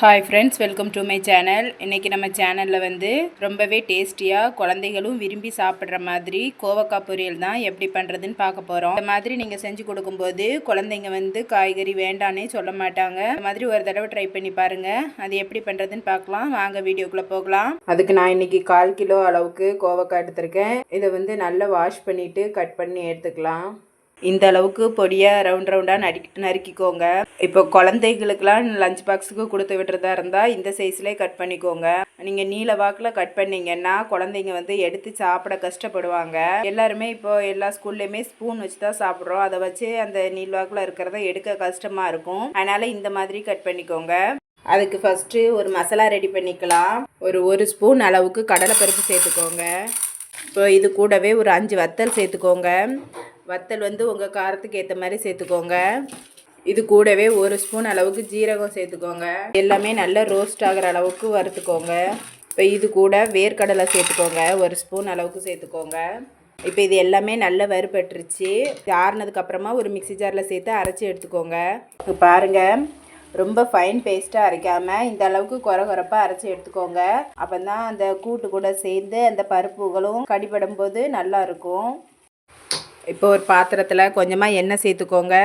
Hi friends welcome to my channel இன்றைக்கி நம்ம சேனலில் வந்து ரொம்பவே டேஸ்டியாக குழந்தைகளும் விரும்பி சாப்பிட்ற மாதிரி கோவக்காய் பொரியல் தான் எப்படி பண்ணுறதுன்னு பார்க்க போகிறோம் இந்த மாதிரி நீங்கள் செஞ்சு கொடுக்கும்போது குழந்தைங்க வந்து காய்கறி வேண்டானே சொல்ல மாட்டாங்க. இந்த மாதிரி ஒரு தடவை ட்ரை பண்ணி பாருங்கள் அது எப்படி பண்ணுறதுன்னு பார்க்கலாம். வாங்க வீடியோக்குள்ளே போகலாம். அதுக்கு நான் இன்றைக்கி கால் கிலோ அளவுக்கு கோவக்காய் எடுத்திருக்கேன். இதை வந்து நல்லா வாஷ் பண்ணிவிட்டு கட் பண்ணி எடுத்துக்கலாம். இந்த அளவுக்கு பொடியாக ரவுண்ட் ரவுண்டாக நடி நறுக்கிக்கோங்க. இப்போ குழந்தைகளுக்கெல்லாம் லஞ்ச் பாக்ஸுக்கு கொடுத்து விட்டுறதா இருந்தால் இந்த சைஸ்லேயே கட் பண்ணிக்கோங்க. நீங்கள் நீல வாக்கில் கட் பண்ணிங்கன்னா குழந்தைங்க வந்து எடுத்து சாப்பிட கஷ்டப்படுவாங்க. எல்லாருமே இப்போ எல்லா ஸ்கூல்லையுமே ஸ்பூன் வச்சு தான் சாப்பிட்றோம். அதை வச்சு அந்த நீள்வாக்கில் இருக்கிறத எடுக்க கஷ்டமாக இருக்கும். அதனால் இந்த மாதிரி கட் பண்ணிக்கோங்க. அதுக்கு ஃபஸ்ட்டு ஒரு மசாலா ரெடி பண்ணிக்கலாம். ஒரு ஒரு ஸ்பூன் அளவுக்கு கடலைப்பருப்பு சேர்த்துக்கோங்க. இப்போ இது கூடவே ஒரு அஞ்சு வத்தல் சேர்த்துக்கோங்க. வத்தல் வந்து உங்கள் காரத்துக்கு ஏற்ற மாதிரி சேர்த்துக்கோங்க. இது கூடவே ஒரு ஸ்பூன் அளவுக்கு ஜீரகம் சேர்த்துக்கோங்க. எல்லாமே நல்லா ரோஸ்ட் ஆகிற அளவுக்கு வறுத்துக்கோங்க. இப்போ இது கூட வேர்க்கடலை சேர்த்துக்கோங்க. ஒரு ஸ்பூன் அளவுக்கு சேர்த்துக்கோங்க. இப்போ இது எல்லாமே நல்லா வறுபட்டுருச்சு. ஆறுனதுக்கப்புறமா ஒரு மிக்சி ஜாரில் சேர்த்து அரைச்சி எடுத்துக்கோங்க. இப்போ பாருங்கள் ரொம்ப ஃபைன் பேஸ்ட்டாக அரைக்காமல் இந்த அளவுக்கு குறை குறைப்பாக அரைச்சி எடுத்துக்கோங்க. அப்போ தான் அந்த கூட்டு கூட சேர்ந்து அந்த பருப்புகளும் கடிபடும் போது நல்லாயிருக்கும் இப்போ ஒரு பாத்திரத்தில் கொஞ்சமாக எண்ணெய் சேர்த்துக்கோங்க.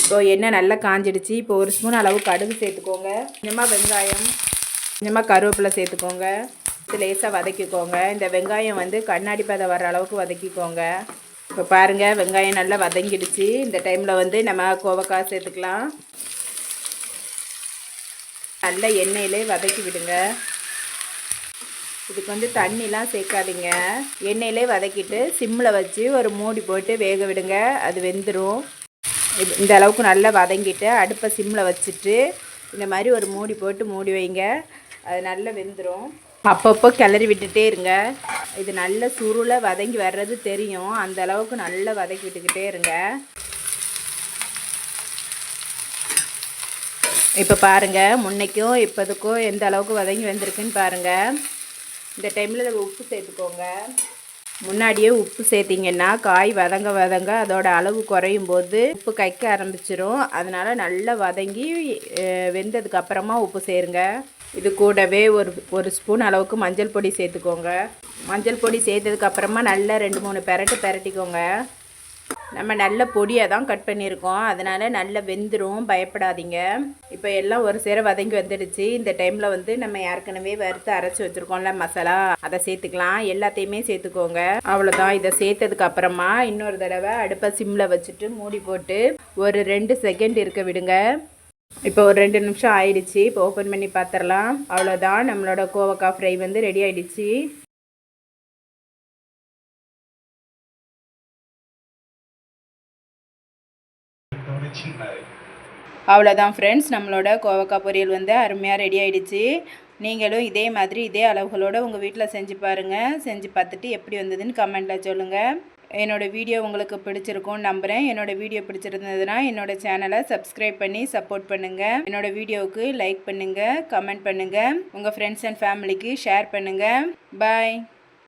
இப்போ எண்ணெய் நல்லா காஞ்சிடுச்சு. இப்போ ஒரு ஸ்பூன் அளவு கடுகு சேர்த்துக்கோங்க. கொஞ்சமாக வெங்காயம் கொஞ்சமாக கருவேப்பிலை சேர்த்துக்கோங்க. லேசாக வதக்கிக்கோங்க. இந்த வெங்காயம் வந்து கண்ணாடி பதம் வர அளவுக்கு வதக்கிக்கோங்க. இப்போ பாருங்கள் வெங்காயம் நல்லா வதங்கிடுச்சு. இந்த டைமில் வந்து நம்ம கோவக்காய் சேர்த்துக்கலாம். நல்ல எண்ணெயிலே வதக்கி விடுங்க. இதுக்கு வந்து தண்ணிலாம் சேர்க்காதீங்க. எண்ணெயிலே வதக்கிட்டு சிம்மில் வச்சு ஒரு மூடி போட்டு வேக விடுங்க. அது வெந்துடும் இந்த அளவுக்கு நல்லா வதங்கிட்டு அடுப்பை சிம்மில் வச்சுட்டு இந்த மாதிரி ஒரு மூடி போட்டு மூடி வைங்க. அது நல்லா வெந்துடும் அப்பப்போ கிளறி விட்டுட்டே இருங்க. இது நல்ல சுருளை வதங்கி வர்றது தெரியும். அந்த அளவுக்கு நல்லா வதக்கி விட்டுக்கிட்டே இருங்க. இப்போ பாருங்கள் முன்னைக்கும் இப்போதுக்கும் எந்த அளவுக்கு வதங்கி வந்திருக்குன்னு பாருங்கள் இந்த டைமில் உப்பு சேர்த்துக்கோங்க. முன்னாடியே உப்பு சேர்த்திங்கன்னா காய் வதங்க வதங்க அதோட அளவு குறையும் போது உப்பு கைக்க ஆரம்பிச்சிரும். அதனால் நல்லா வதங்கி வெந்ததுக்கு அப்புறமா உப்பு சேருங்க. இது கூடவே ஒரு ஒரு ஸ்பூன் அளவுக்கு மஞ்சள் பொடி சேர்த்துக்கோங்க. மஞ்சள் பொடி சேர்த்ததுக்கப்புறமா நல்லா ரெண்டு மூணு பெரட்டு பெரட்டிக்கோங்க. நம்ம நல்ல பொடியாக தான் கட் பண்ணியிருக்கோம். அதனால் நல்ல வெந்துடும் பயப்படாதீங்க. இப்போ எல்லாம் ஒரு சேர வதங்கி வந்துடுச்சு. இந்த டைமில் வந்து நம்ம ஏற்கனவே வறுத்து அரைச்சி வச்சுருக்கோம்ல மசாலா. அதை சேர்த்துக்கலாம். எல்லாத்தையுமே சேர்த்துக்கோங்க. அவ்வளோதான் இதை சேர்த்ததுக்கு அப்புறமா இன்னொரு தடவை அடுப்பை சிம்மில் வச்சுட்டு மூடி போட்டு ஒரு ரெண்டு செகண்ட் இருக்க விடுங்க. இப்போ ஒரு ரெண்டு நிமிஷம் ஆயிடுச்சு. இப்போ ஓப்பன் பண்ணி பார்த்துடலாம் அவ்வளோதான் நம்மளோட கோவக்காய் ஃப்ரை வந்து ரெடி ஆகிடுச்சு அவ்வளோதான் ஃப்ரெண்ட்ஸ் நம்மளோட கோவக்காய் பொரியல் வந்து அருமையாக ரெடி ஆகிடுச்சு நீங்களும் இதே மாதிரி இதே அளவுகளோடு உங்கள் வீட்டில் செஞ்சு பாருங்கள் செஞ்சு பார்த்துட்டு எப்படி வந்ததுன்னு கமெண்ட்டில் சொல்லுங்கள் என்னோடய வீடியோ உங்களுக்கு பிடிச்சிருக்கும்னு நம்புகிறேன் என்னோடய வீடியோ பிடிச்சிருந்ததுன்னா என்னோடய சேனலை சப்ஸ்கிரைப் பண்ணி சப்போர்ட் பண்ணுங்கள் என்னோடய வீடியோவுக்கு லைக் பண்ணுங்கள் கமெண்ட் பண்ணுங்கள் உங்கள் ஃப்ரெண்ட்ஸ் அண்ட் ஃபேமிலிக்கு ஷேர் பண்ணுங்கள் பாய்